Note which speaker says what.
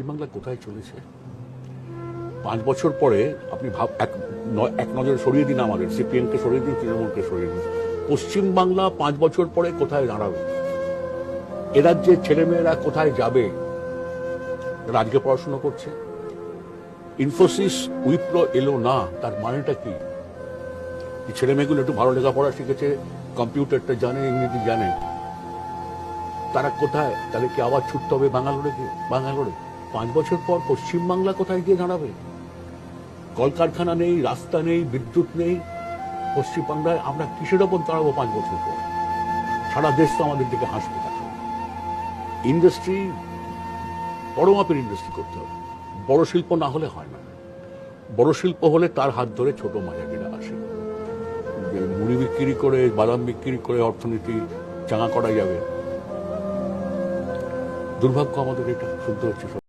Speaker 1: পশ্চিমবাংলা কোথায় চলেছে? পাঁচ বছর পরে আপনি ভাব, এক এক নজরে সরিয়ে দিন আমাদের, সিপিএমকে সরিয়ে দিন, তৃণমূলকে সরিয়ে দিন। পশ্চিমবাংলা পাঁচ বছর পরে কোথায় দাঁড়াবে? এ রাজ্যের ছেলেমেয়েরা কোথায় যাবে? আজকে পড়াশোনা করছে। ইনফোসিস উইপ্রো এলো না, তার মানেটা কি? ছেলে মেয়েগুলো একটু ভালো লেখাপড়া শিখেছে, কম্পিউটারটা জানে, ইংরেজি জানে। তারা কোথায়? তাহলে কি আবার ছুটতে হবে বাঙ্গালোরে গিয়ে? বাঙ্গালোরে? পাঁচ বছর পর পশ্চিমবাংলা কোথায় গিয়ে দাঁড়াবে? কলকারখানা নেই, রাস্তা নেই, বিদ্যুৎ নেই। পশ্চিমবাংলায় আমরা কিসের ওপর দাঁড়াবো পাঁচ বছর পর? সারা দেশ তো আমাদের দিকে হাসবে ইন্ডাস্ট্রি, বড় মাপের ইন্ডাস্ট্রি করতে হবে। বড় শিল্প না হলে হয় না। বড় শিল্প হলে তার হাত ধরে ছোট মাঝারিরা আসে। মুড়ি বিক্রি করে, বাদাম বিক্রি করে অর্থনীতি চাঙা করা যাবে। দুর্ভাগ্য আমাদের এটা শুনতে হচ্ছে